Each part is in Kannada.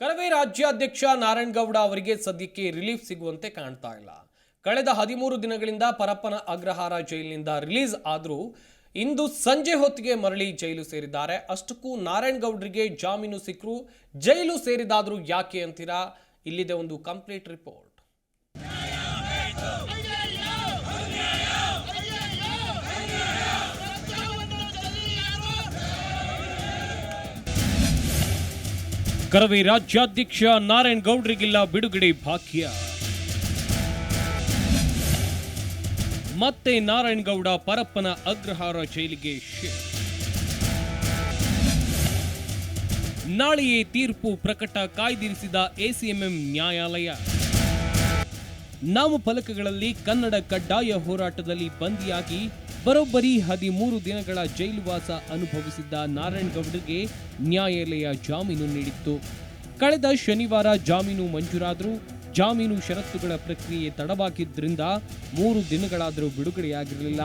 ಕರವೇ ರಾಜ್ಯಾಧ್ಯಕ್ಷ ನಾರಾಯಣಗೌಡ ಅವರಿಗೆ ಸದ್ಯಕ್ಕೆ ರಿಲೀಫ್ ಸಿಗುವಂತೆ ಕಾಣ್ತಾ ಇಲ್ಲ. ಕಳೆದ ಹದಿಮೂರು ದಿನಗಳಿಂದ ಪರಪ್ಪನ ಅಗ್ರಹಾರ ಜೈಲಿನಿಂದ ರಿಲೀಸ್ ಆದರೂ ಇಂದು ಸಂಜೆ ಹೊತ್ತಿಗೆ ಮರಳಿ ಜೈಲು ಸೇರಿದ್ದಾರೆ. ಅಷ್ಟಕ್ಕೂ ನಾರಾಯಣಗೌಡರಿಗೆ ಜಾಮೀನು ಸಿಕ್ಕರು ಜೈಲು ಸೇರಿದಾದರೂ ಯಾಕೆ ಅಂತೀರಾ? ಇಲ್ಲಿದೆ ಒಂದು ಕಂಪ್ಲೀಟ್ ರಿಪೋರ್ಟ್. ಕರವೇ ರಾಜ್ಯಾಧ್ಯಕ್ಷ ನಾರಾಯಣಗೌಡರಿಗಿಲ್ಲ ಬಿಡುಗಡೆ ಭಾಗ್ಯ. ಮತ್ತೆ ನಾರಾಯಣಗೌಡ ಪರಪ್ಪನ ಅಗ್ರಹಾರ ಜೈಲಿಗೆ ನಾಳೆಯೇ ತೀರ್ಪು ಪ್ರಕಟ ಕಾಯ್ದಿರಿಸಿದ ಎಸಿಎಂಎಂ ನ್ಯಾಯಾಲಯ. ನಾಮಫಲಕಗಳಲ್ಲಿ ಕನ್ನಡ ಕಡ್ಡಾಯ ಹೋರಾಟದಲ್ಲಿ ಬಂದಿಯಾಗಿ ಬರೋಬ್ಬರಿ ಹದಿಮೂರು ದಿನಗಳ ಜೈಲುವಾಸ ಅನುಭವಿಸಿದ್ದ ನಾರಾಯಣಗೌಡರಿಗೆ ನ್ಯಾಯಾಲಯ ಜಾಮೀನು ನೀಡಿತ್ತು. ಕಳೆದ ಶನಿವಾರ ಜಾಮೀನು ಮಂಜೂರಾದರೂ ಜಾಮೀನು ಷರತ್ತುಗಳ ಪ್ರಕ್ರಿಯೆ ತಡವಾಗಿದ್ದರಿಂದ ಮೂರು ದಿನಗಳಾದರೂ ಬಿಡುಗಡೆಯಾಗಿರಲಿಲ್ಲ.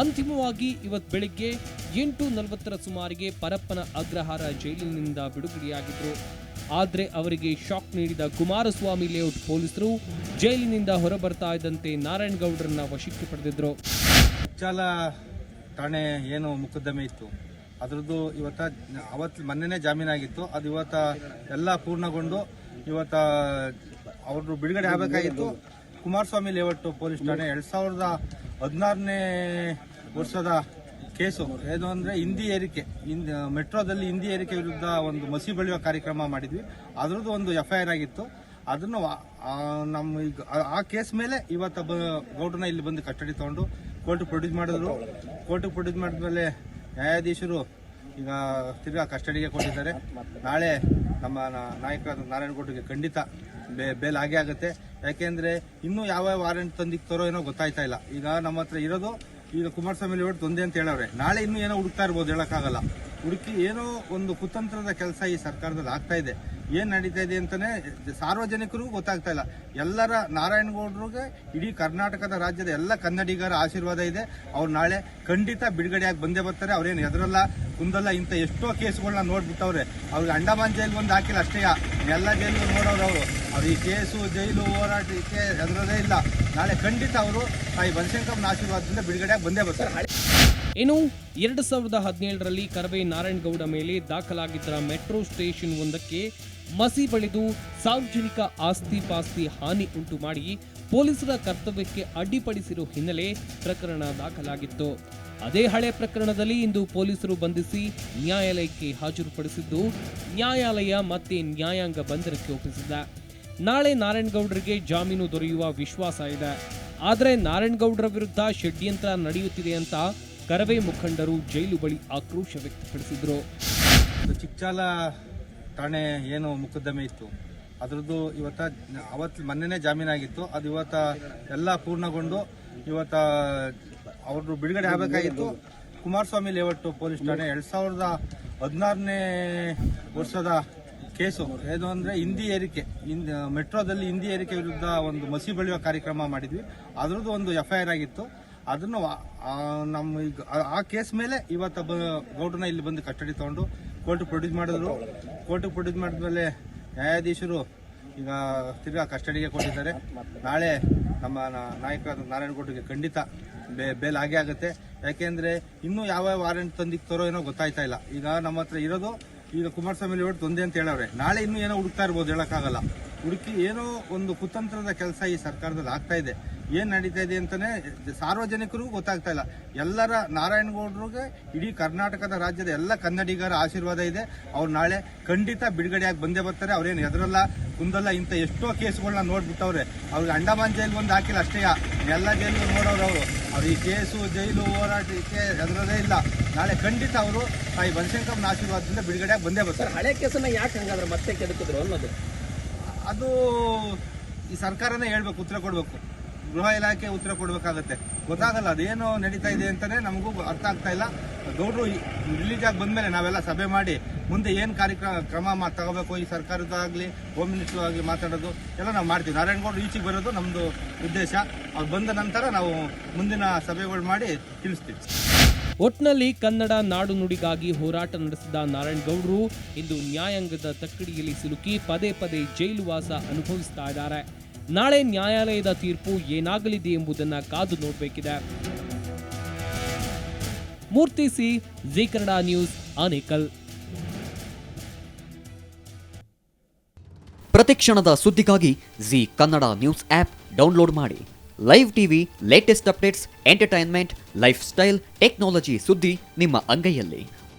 ಅಂತಿಮವಾಗಿ ಇವತ್ತು ಬೆಳಿಗ್ಗೆ ಎಂಟು ನಲವತ್ತರ ಸುಮಾರಿಗೆ ಪರಪ್ಪನ ಅಗ್ರಹಾರ ಜೈಲಿನಿಂದ ಬಿಡುಗಡೆಯಾಗಿದ್ದರು ಆದರೆ ಅವರಿಗೆ ಶಾಕ್ ನೀಡಿದ ಕುಮಾರಸ್ವಾಮಿ ಲೇಔಟ್ ಪೊಲೀಸರು ಜೈಲಿನಿಂದ ಹೊರಬರ್ತಾ ಇದ್ದಂತೆ ನಾರಾಯಣಗೌಡರನ್ನ ವಶಕ್ಕೆ ಪಡೆದಿದ್ರು. ಚಾಲ ಠಾಣೆ ಏನು ಮೊಕದ್ದಮೆ ಇತ್ತು. ಅದರದ್ದು ಇವತ್ತ ಅವತ್ತು ಮೊನ್ನೆನೇ ಜಾಮೀನಾಗಿತ್ತು ಅದು ಇವತ್ತ ಎಲ್ಲ ಪೂರ್ಣಗೊಂಡು ಇವತ್ತ ಅವರು ಬಿಡುಗಡೆ ಆಗಬೇಕಾಗಿತ್ತು. ಕುಮಾರಸ್ವಾಮಿ ಲೇಔಟ್ ಪೊಲೀಸ್ ಠಾಣೆ ಎರಡ್ ಸಾವಿರದ ಹದಿನಾರನೇ ವರ್ಷದ ಕೇಸು. ಏನು ಅಂದ್ರೆ ಹಿಂದಿ ಏರಿಕೆ. ಹಿಂದಿ, ಮೆಟ್ರೋದಲ್ಲಿ ಹಿಂದಿ ಏರಿಕೆ ವಿರುದ್ಧ ಒಂದು ಮಸಿ ಬೆಳೆಯುವ ಕಾರ್ಯಕ್ರಮ ಮಾಡಿದ್ವಿ. ಅದರದ್ದು ಒಂದು ಎಫ್ ಐ ಆರ್ ಆಗಿತ್ತು ಅದನ್ನು ನಮ್ಮ ಈಗ ಆ- ಕೇಸ್ ಮೇಲೆ ಇವತ್ತು ಬ, ಗೌಡ್ರನ್ನ ಇಲ್ಲಿ ಬಂದು ಕಸ್ಟಡಿ ತಗೊಂಡು ಕೋರ್ಟ್ ಪ್ರೊಡ್ಯೂಸ್ ಮಾಡಿದ್ರು. ಕೋರ್ಟ್ ಪ್ರೊಡ್ಯೂಸ್ ಮಾಡಿದ್ಮೇಲೆ ನ್ಯಾಯಾಧೀಶರು ಈಗ ತಿರ್ಗಾ ಕಸ್ಟಡಿಗೆ ಕೊಟ್ಟಿದ್ದಾರೆ. ನಾಳೆ ನಮ್ಮ ನಾಯಕ ನಾಯಕರಾದ ನಾರಾಯಣಗೌಡರಿಗೆ ಖಂಡಿತ ಬೇ ಬೇಲ್ ಆಗೇ ಆಗುತ್ತೆ. ಯಾಕೆಂದ್ರೆ ಇನ್ನೂ ಯಾವ ವಾರೆಂಟ್ ತಂದಿಕ್ತಾರೋ ಏನೋ ಗೊತ್ತಾಯ್ತಾ ಇಲ್ಲ. ಈಗ ನಮ್ಮ ಹತ್ರ ಇರೋದು ಈಗ ಕುಮಾರಸ್ವಾಮಿ ಅವರು ತೊಂದೆ ಅಂತ ಹೇಳವ್ರೆ. ನಾಳೆ ಇನ್ನೂ ಏನೋ ಹುಡುಕ್ತಾ ಇರ್ಬೋದು, ಹೇಳಕ್ಕಾಗಲ್ಲ. ಹುಡುಕಿ ಏನೋ ಒಂದು ಕುತಂತ್ರದ ಕೆಲಸ ಈ ಸರ್ಕಾರದಲ್ಲಿ ಆಗ್ತಾ ಇದೆ. ಏನ್ ನಡೀತಾ ಇದೆ ಅಂತಾನೆ ಸಾರ್ವಜನಿಕರಿಗೂ ಗೊತ್ತಾಗ್ತಾ ಇಲ್ಲ. ಎಲ್ಲರ ನಾರಾಯಣಗೌಡರಿಗೆ ಇಡೀ ಕರ್ನಾಟಕದ ರಾಜ್ಯದ ಎಲ್ಲ ಕನ್ನಡಿಗರ ಆಶೀರ್ವಾದ ಇದೆ. ಅವ್ರು ನಾಳೆ ಖಂಡಿತ ಬಿಡುಗಡೆಯಾಗಿ ಬಂದೇ ಬರ್ತಾರೆ. ಅವ್ರೇನು ಹೆದರಲ್ಲ, ಕುಂದಲ್ಲ, ಇಂಥ ಎಷ್ಟೋ ಕೇಸ್ಗಳನ್ನ ನೋಡ್ಬಿಟ್ಟವ್ರೆ. ಅವ್ರಿಗೆ ಅಂಡಮಾನ್ ಜೈಲ್ಗೆ ಒಂದು ಹಾಕಿಲ್ಲ ಅಷ್ಟೇ. ಎಲ್ಲ ಜೈಲು ನೋಡೋರು ಅವರು. ಅವ್ರು ಈ ಕೇಸು, ಜೈಲು ಹೋರಾಟಕ್ಕೆ ಎದುರದೇ ಇಲ್ಲ. ನಾಳೆ ಖಂಡಿತ ಅವರು ತಾಯಿ ಬನಶಂಕರನ ಆಶೀರ್ವಾದದಿಂದ ಬಿಡುಗಡೆಯಾಗಿ ಬಂದೇ ಬರ್ತಾರೆ. ಇನ್ನು ಎರಡು ಸಾವಿರದ ಹದಿನೇಳರಲ್ಲಿ ಕರವೇ ನಾರಾಯಣಗೌಡ ಮೇಲೆ ದಾಖಲಾಗಿದ್ದ ಮೆಟ್ರೋ ಸ್ಟೇಷನ್ ಒಂದಕ್ಕೆ ಮಸಿ ಬಳಿದು ಸಾರ್ವಜನಿಕ ಆಸ್ತಿ ಪಾಸ್ತಿ ಹಾನಿ ಉಂಟು ಮಾಡಿ ಪೊಲೀಸರ ಕರ್ತವ್ಯಕ್ಕೆ ಅಡ್ಡಿಪಡಿಸಿರೋ ಹಿನ್ನೆಲೆ ಪ್ರಕರಣ ದಾಖಲಾಗಿತ್ತು. ಅದೇ ಹಳೆ ಪ್ರಕರಣದಲ್ಲಿ ಇಂದು ಪೊಲೀಸರು ಬಂಧಿಸಿ ನ್ಯಾಯಾಲಯಕ್ಕೆ ಹಾಜರುಪಡಿಸಿದ್ದು, ನ್ಯಾಯಾಲಯ ಮತ್ತೆ ನ್ಯಾಯಾಂಗ ಬಂಧನಕ್ಕೆ ಒಪ್ಪಿಸಿದೆ ನಾಳೆ ನಾರಾಯಣಗೌಡರಿಗೆ ಜಾಮೀನು ದೊರೆಯುವ ವಿಶ್ವಾಸ ಇದೆ. ಆದರೆ ನಾರಾಯಣಗೌಡರ ವಿರುದ್ಧ ಷಡ್ಯಂತ್ರ ನಡೆಯುತ್ತಿದೆ ಅಂತ ಕರವೇ ಮುಖಂಡರು ಜೈಲು ಬಳಿ ಆಕ್ರೋಶ ವ್ಯಕ್ತಪಡಿಸಿದ್ರು. ಚಿಕ್ಚಾಲ ಠಾಣೆ ಏನು ಮೊಕದ್ದಮೆ ಇತ್ತು. ಅದರದ್ದು ಇವತ್ತ ಅವತ್ತು ಮೊನ್ನೆನೇ ಜಾಮೀನಾಗಿತ್ತು ಅದು ಇವತ್ತ ಎಲ್ಲ ಪೂರ್ಣಗೊಂಡು ಇವತ್ತ ಅವರು ಬಿಡುಗಡೆ ಆಗಬೇಕಾಗಿತ್ತು. ಕುಮಾರಸ್ವಾಮಿ ಲೇಔಟ್ ಪೊಲೀಸ್ ಠಾಣೆ ಎರಡ್ ಸಾವಿರದ ಹದಿನಾರನೇ ವರ್ಷದ ಕೇಸು. ಏನು ಅಂದ್ರೆ ಹಿಂದಿ ಏರಿಕೆ, ಹಿಂದ್ ಮೆಟ್ರೋದಲ್ಲಿ ಹಿಂದಿ ಏರಿಕೆ ವಿರುದ್ಧ ಒಂದು ಮಸಿ ಬೆಳೆಯುವ ಕಾರ್ಯಕ್ರಮ ಮಾಡಿದ್ವಿ. ಅದರದ್ದು ಒಂದು ಎಫ್ ಐ ಆರ್ ಆಗಿತ್ತು. ಅದನ್ನು ನಮ್ಮ ಈಗ, ಆ- ಕೇಸ್ ಮೇಲೆ ಇವತ್ತು ಬ ಗೌಡ್ರನ್ನ ಇಲ್ಲಿ ಬಂದು ಕಸ್ಟಡಿ ತೊಗೊಂಡು ಕೋರ್ಟಿಗೆ ಪ್ರೊಡ್ಯೂಸ್ ಮಾಡಿದ್ರು. ಕೋರ್ಟಿಗೆ ಪ್ರೊಡ್ಯೂಸ್ ಮಾಡಿದ್ಮೇಲೆ ನ್ಯಾಯಾಧೀಶರು ಈಗ ತಿರ್ಗಾ ಕಸ್ಟಡಿಗೆ ಕೊಟ್ಟಿದ್ದಾರೆ. ನಾಳೆ ನಮ್ಮ ನಾಯಕ ನಾಯಕರಾದ ನಾರಾಯಣಗೌಡರಿಗೆ ಖಂಡಿತ ಬೇ, ಬೇಲ್ ಆಗೇ ಆಗುತ್ತೆ. ಯಾಕೆಂದರೆ ಇನ್ನೂ ಯಾವ ವಾರೆಂಟ್ ತಂದಿಕ್ತಾರೋ ಏನೋ ಗೊತ್ತಾಯ್ತಾ ಇಲ್ಲ. ಈಗ ನಮ್ಮ ಹತ್ರ ಇರೋದು ಈಗ ಕುಮಾರಸ್ವಾಮಿ ಲೇಔಟ್ ತೊಂದೆ ಅಂತ ಹೇಳವ್ರೆ. ನಾಳೆ ಇನ್ನೂ ಏನೋ ಹುಡುಕ್ತಾ ಇರ್ಬೋದು, ಹೇಳೋಕ್ಕಾಗಲ್ಲ. ಹುಡುಕಿ ಏನೋ ಒಂದು ಕುತಂತ್ರದ ಕೆಲಸ ಈ ಸರ್ಕಾರದಲ್ಲಿ ಆಗ್ತಾ ಇದೆ. ಏನ್ ನಡೀತಾ ಇದೆ ಅಂತಾನೆ ಸಾರ್ವಜನಿಕರಿಗೂ ಗೊತ್ತಾಗ್ತಾ ಇಲ್ಲ. ಎಲ್ಲರ ನಾರಾಯಣಗೌಡರಿಗೆ ಇಡೀ ಕರ್ನಾಟಕದ ರಾಜ್ಯದ ಎಲ್ಲ ಕನ್ನಡಿಗರ ಆಶೀರ್ವಾದ ಇದೆ. ಅವ್ರು ನಾಳೆ ಖಂಡಿತ ಬಿಡುಗಡೆಯಾಗಿ ಬಂದೇ ಬರ್ತಾರೆ. ಅವ್ರೇನು ಹೆದರಲ್ಲ ಕುಂದಲ್ಲ ಇಂಥ ಎಷ್ಟೋ ಕೇಸ್ಗಳನ್ನ ನೋಡ್ಬಿಟ್ಟವ್ರೆ. ಅವ್ರಿಗೆ ಅಂಡಮಾನ್ ಜೈಲ್ ಒಂದು ಹಾಕಿಲ್ಲ ಅಷ್ಟೇ. ಎಲ್ಲ ಜೈಲು ನೋಡೋರು ಅವರು. ಅವ್ರು ಈ ಕೇಸು ಜೈಲು ಹೋರಾಟಕ್ಕೆ ಎದುರದೇ ಇಲ್ಲ. ನಾಳೆ ಖಂಡಿತ ಅವರು ತಾಯಿ ಬನಶಂಕರನ ಆಶೀರ್ವಾದದಿಂದ ಬಿಡುಗಡೆಯಾಗಿ ಬಂದೇ ಬರ್ತಾರೆ. ಹಳೆ ಕೇಸನ್ನ ಯಾಕೆ ಹಂಗಾದ್ರೆ ಮತ್ತೆ ಕೆಡಕಿದ್ರು ಅನ್ನೋದು? ಅದು ಈ ಸರ್ಕಾರನೇ ಹೇಳ್ಬೇಕು ಉತ್ತರ ಕೊಡ್ಬೇಕು. ಗೃಹ ಇಲಾಖೆ ಉತ್ತರ ಕೊಡಬೇಕಾಗತ್ತೆ. ಗೊತ್ತಾಗಲ್ಲ, ಅದೇನು ನಡೀತಾ ಇದೆ ಅಂತಾನೆ ನಮಗೂ ಅರ್ಥ ಆಗ್ತಾ ಇಲ್ಲ. ಗೌಡ್ರು ರಿಲೀಸ್ ಆಗಿ ಬಂದ್ಮೇಲೆ ನಾವೆಲ್ಲ ಸಭೆ ಮಾಡಿ ಮುಂದೆ ಏನು ಕಾರ್ಯಕ್ರಮ, ಕ್ರಮ ಮಾ- ತಗೋಬೇಕು ಈ ಸರ್ಕಾರದಾಗ್ಲಿ ಹೋಮ್ ಮಿನಿಸ್ಟರ್ ಆಗಲಿ ಮಾತಾಡೋದು, ಎಲ್ಲ ನಾವು ಮಾಡ್ತೀವಿ. ನಾರಾಯಣಗೌಡರು ಈಚೆಗೆ ಬರೋದು ನಮ್ಮದು ಉದ್ದೇಶ. ಅವ್ರು ಬಂದ ನಂತರ ನಾವು ಮುಂದಿನ ಸಭೆಗಳು ಮಾಡಿ ತಿಳಿಸ್ತೀವಿ. ಒಟ್ನಲ್ಲಿ ಕನ್ನಡ ನಾಡು ನುಡಿಗಾಗಿ ಹೋರಾಟ ನಡೆಸಿದ ನಾರಾಯಣಗೌಡರು ಇಂದು ನ್ಯಾಯಾಂಗದ ತಕ್ಕಡಿಯಲ್ಲಿ ಸಿಲುಕಿ ಪದೇ ಪದೇ ಜೈಲುವಾಸ ಅನುಭವಿಸ್ತಾ ಇದ್ದಾರೆ. ನಾಳೆ ನ್ಯಾಯಾಲಯದ ತೀರ್ಪು ಏನಾಗಲಿದೆ ಎಂಬುದನ್ನು ಕಾದು ನೋಡಬೇಕಿದೆ. Murthy C, Zee Kannada news, Anekal. ಪ್ರತಿಕ್ಷಣದ ಸುದ್ದಿಗಾಗಿ Zee Kannada news app download ಮಾಡಿ. Live TV, latest updates, entertainment, lifestyle, technology ಸುದ್ದಿ ನಿಮ್ಮ ಅಂಗೈಯಲ್ಲಿ.